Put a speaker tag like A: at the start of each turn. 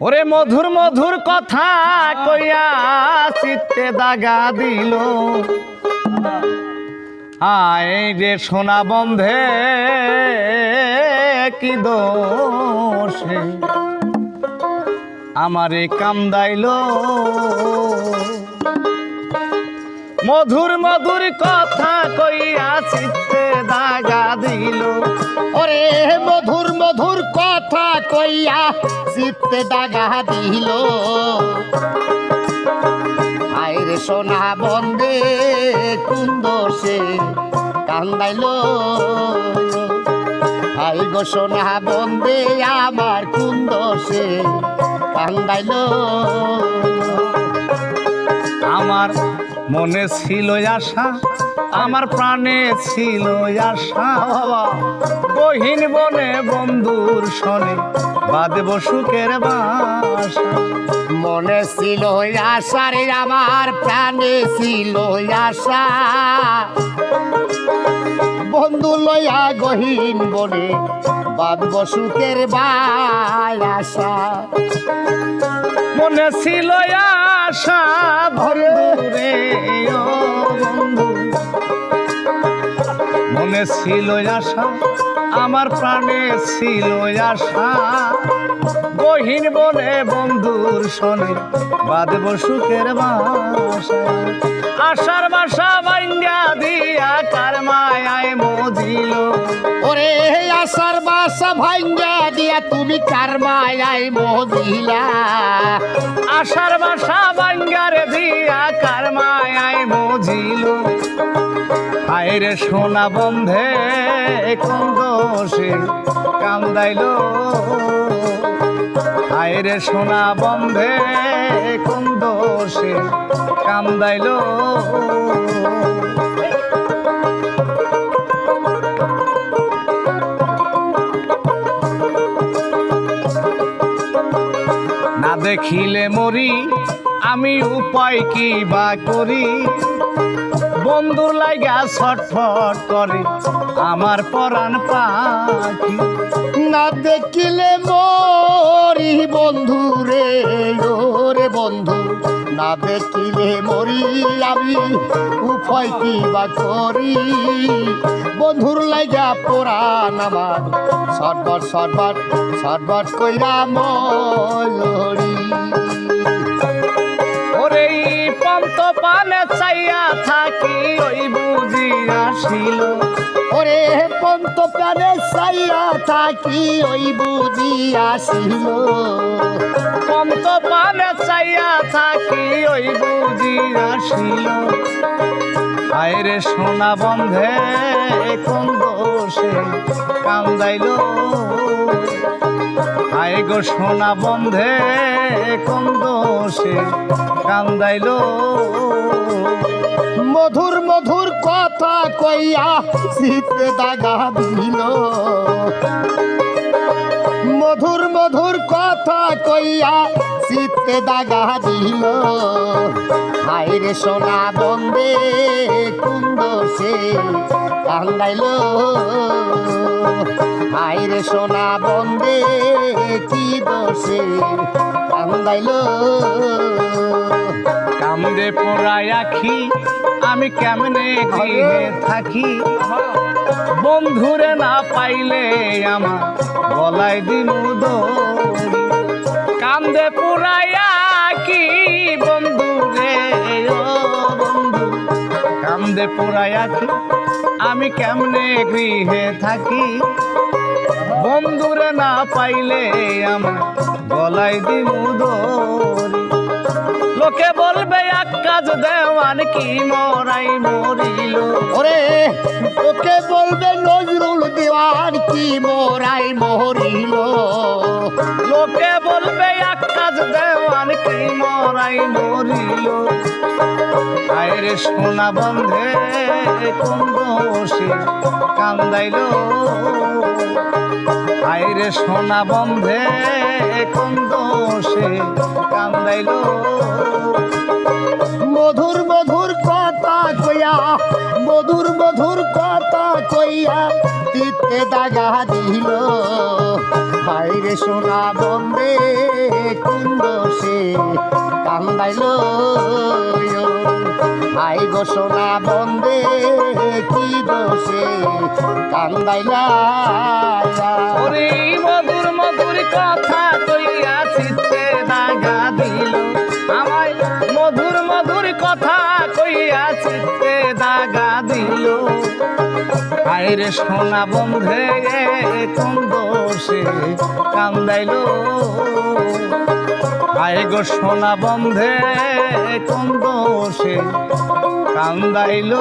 A: ওরে মধুর মধুর কথা কইয়া চিত্তে দাগা দিল। আয় রে সোনা বন্ধে, কি দোষে? আমারে কামদাইল। মধুর মধুর কথা কইয়া চিত্তে দাগা দিল।
B: ওরে মধুর মধুর কথা কইয়া চিত্তে দাগা দিল। আইরে সোনা বন্দে কুন্দোষে কান্দাইল। আই গো সোনা বন্দে, আমার কুন্দোষে কান্দাইল।
A: আমার মনে ছিল আশা আমার প্রাণে ছিল আশা। বাবা বহিন বনে বন্ধুর শনে বাদেব সুখের বাসা।
B: মনে ছিল আশা রে আমার প্রাণে ছিল আশা। বন্ধু লইয়া গহীন বনে বাঁধব সুখের আশা
A: মনে ছিল আশা বন্ধুরে ও বন্ধু। মনে ছিল আশা, আমার প্রাণে ছিল আশা। বহিন বলে বন্ধুর শনে বাঁধব সুখের বাসা। আশার বাসা বাইঙ্গা দিয়া কার মায়ায় মজিল।
B: ওরে আশার বাসা ভাঙ্গা তুমি কার মায়াই মহিলা।
A: আশার বাসা বাঙ্গারে দিয়া কার মায়াই মজিল। আইরে সোনা বন্ধে কোন দোষে কান্দাইল। আইরে সোনা বন্ধে কোন দোষে কান্দাইল। দেখিলে মরি, আমি উপায় কি বা করি? বন্ধুর লাইগা ছটফট করে আমার পরাণ পাখি।
B: না দেখিলে মরি না দেখিলে মরি আমি উপায় কি বা করি? বন্ধুর লাইগা পোড়ান আমার, সটবট সটবট সটবট কইরা মরি
A: ওরে পন্ত পানে চাইয়া থাকি, ওই বুঝি আসিল।
B: সাইয়া থাকি ওই বুঝি আসিল
A: পন্ত পানে চাইয়া থাকি ওই বুঝি আসিল আয়রে সোনা বন্ধে কোন দোষে কান্দাইল। আয় গো সোনা বন্ধে কোন দোষে কান্দাইল।
B: মধুর মধুর কথা কইয়া শীতে দাগা দিল। মধুর মধুর কথা কইয়া শীতে দাগা দিল। হাইরে সোনা বন্দে, কুন্দ সে কান্দাইল। হাইরে সোনা বন্দে, কি দোষে কান্দাইল।
A: কামড়ে পোড়ায় আখি, আমি কেমনে গৃহে থাকি? বন্ধুরে না পাইলে আমার গলায় দিন কান্দে পুরাইয়া কি বন্ধু রে বন্ধু। কান্দে পুরাইয়া কি আমি কেমনে গৃহে থাকি? বন্ধুরে না পাইলে আমার গলায় দিন দৌড়ি লোকে বলবে দেওয়ান কি মরাই মরিল?
B: ওরে ওকে বলবে নজরুল দেওয়ান কি মোরাই মরিল?
A: লোকে বলবে এক কাজ দেওয়ান কি মরাই মরিল? আয়রে সোনা বন্ধে কোন দোষে কান্দাইল। আয়রে সোনা বন্ধে কোন দোষে কান্দাইল।
B: তিতে দাগা দিল। হাই রে সোনা বন্দে কুন্দ সে কান্দাইল। হাই গো সোনা বন্দে কি দোষে কান্দাইলা।
A: মধুর মধুর কথা কইয়া চিত্তে দাগা দিল। আমায় মধুর মধুর কথা কইয়া চিত্তে আইরে সোনা বন্ধে কোন দোষে কান্দাইল। আয় গো সোনা বন্ধে কোন দোষে কান্দাইল।